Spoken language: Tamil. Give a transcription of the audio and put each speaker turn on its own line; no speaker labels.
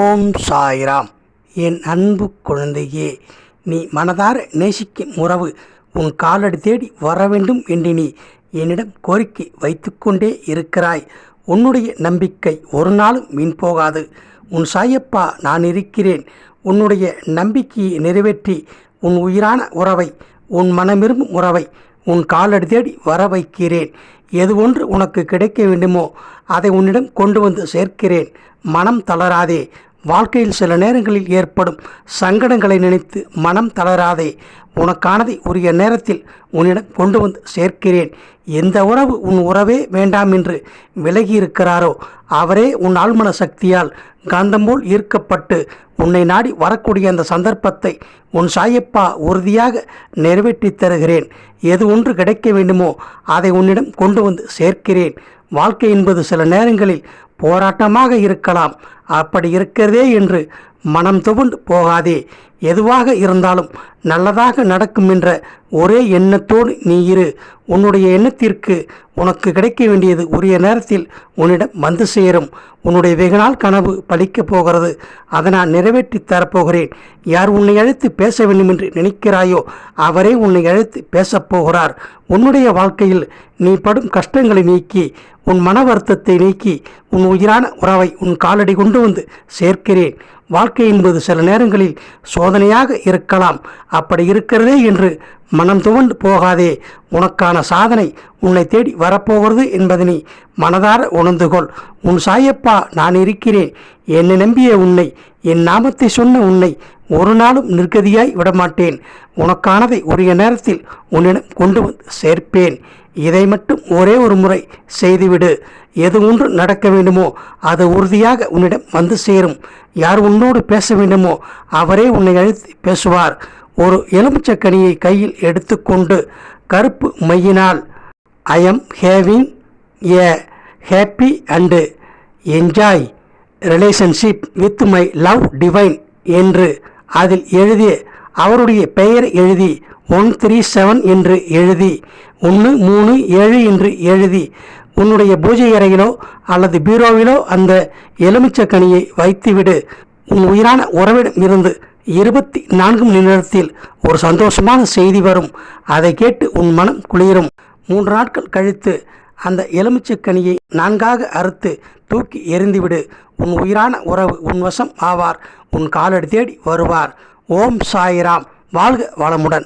ஓம் சாய்ராம். என் அன்பு குழந்தையே நீ மனதார நேசிக்கும் உறவு உன் காலடி தேடி வர வேண்டும் என்று நீ என்னிடம் கோரிக்கை வைத்துக்கொண்டே இருக்கிறாய். உன்னுடைய நம்பிக்கை ஒரு நாளும் வீண் போகாது. உன் சாயப்பா நான் இருக்கிறேன். உன்னுடைய நம்பிக்கையை நிறைவேற்றி உன் உயிரான உறவை உன் மனமிரும்பும் உறவை உன் காலடி தேடி வர வைக்கிறேன். எது ஒன்று உனக்கு கிடைக்க வேண்டுமோ அதை உன்னிடம் கொண்டு வந்து சேர்க்கிறேன். மனம் தளராதே. வாழ்க்கையில் சில நேரங்களில் ஏற்படும் சங்கடங்களை நினைத்து மனம் தளராதே. உனக்கானதை உரிய நேரத்தில் உன்னிடம் கொண்டு வந்து சேர்க்கிறேன். எந்த உறவு உன் உறவே வேண்டாம் என்று விலகி இருக்கிறாரோ அவரே உன் ஆழ்மன சக்தியால் காந்தம்போல் ஈர்க்கப்பட்டு உன்னை நாடி வரக்கூடிய அந்த சந்தர்ப்பத்தை உன் சாயப்பா உறுதியாக நிறைவேற்றித் தருகிறேன். எது ஒன்று கிடைக்க வேண்டுமோ அதை உன்னிடம் கொண்டு வந்து சேர்க்கிறேன். வாழ்க்கை என்பது சில நேரங்களில் போராட்டமாக இருக்கலாம். அப்படி இருக்கிறதே என்று மனம் துவண்டு போகாதே. எதுவாக இருந்தாலும் நல்லதாக நடக்கும் என்ற ஒரே எண்ணத்தோடு நீ இரு. உன்னுடைய எண்ணத்திற்கு உனக்கு கிடைக்க வேண்டியது உரிய நேரத்தில் உன்னிடம் வந்து சேரும். உன்னுடைய வெகுநாள் கனவு பலிக்கப் போகிறது. அதை நான் நிறைவேற்றி தரப்போகிறேன். யார் உன்னை அழைத்து பேச வேண்டும் என்று நினைக்கிறாயோ அவரே உன்னை அழைத்து பேசப் போகிறார். உன்னுடைய வாழ்க்கையில் நீ படும் கஷ்டங்களை நீக்கி உன் மன வருத்தத்தை நீக்கி உன் உயிரான உறவை உன் காலடி கொண்டு வந்து சேர்க்கிறேன். வாழ்க்கை என்பது சில நேரங்களில் சோதனையாக இருக்கலாம். அப்படி இருக்கிறதே என்று மனம் துவண்டு போகாதே. உனக்கான சாதனை உன்னை தேடி வரப்போகிறது என்பதனை மனதார உணர்ந்துகொள். உன் சாயப்பா நான் இருக்கிறேன். என்னை நம்பிய உன்னை என் நாமத்தை சொன்ன உன்னை ஒரு நாளும் நிர்கதியாய் விடமாட்டேன். உனக்கானதை உரிய நேரத்தில் உன்னிடம் கொண்டு வந்து சேர்ப்பேன். இதை மட்டும் ஒரே ஒரு முறை செய்துவிடு. எது ஒன்று நடக்க வேண்டுமோ அது உறுதியாக உன்னிடம் வந்து சேரும். யார் உன்னோடு பேச வேண்டுமோ அவரே உன்னை அழைத்து பேசுவார். ஒரு எலுமிச்சக்கனியை கையில் எடுத்துக்கொண்டு கருப்பு மையினால் I am having a happy and enjoy relationship with my love divine என்று அதில் எழுதிய அவருடைய பெயர் எழுதி ஒன் த்ரீ செவன் என்று எழுதி ஒன்று மூணு ஏழு என்று எழுதி உன்னுடைய பூஜை அறையிலோ அல்லது பீரோவிலோ அந்த எலுமிச்சக்கனியை வைத்துவிடு. உன் உயிரான உறவிடம் இருந்து இருபத்தி நான்கு மணி நேரத்தில் ஒரு சந்தோஷமான செய்தி வரும். அதை கேட்டு உன் மனம் குளிரும். மூன்று நாட்கள் கழித்து அந்த எலுமிச்சக்கனியை நான்காக அறுத்து தூக்கி எறிந்துவிடு. உன் உயிரான உறவு உன் வசம் ஆவார். உன் காலடி தேடி வருவார். ஓம் சாயிராம். வாழ்க வளமுடன்.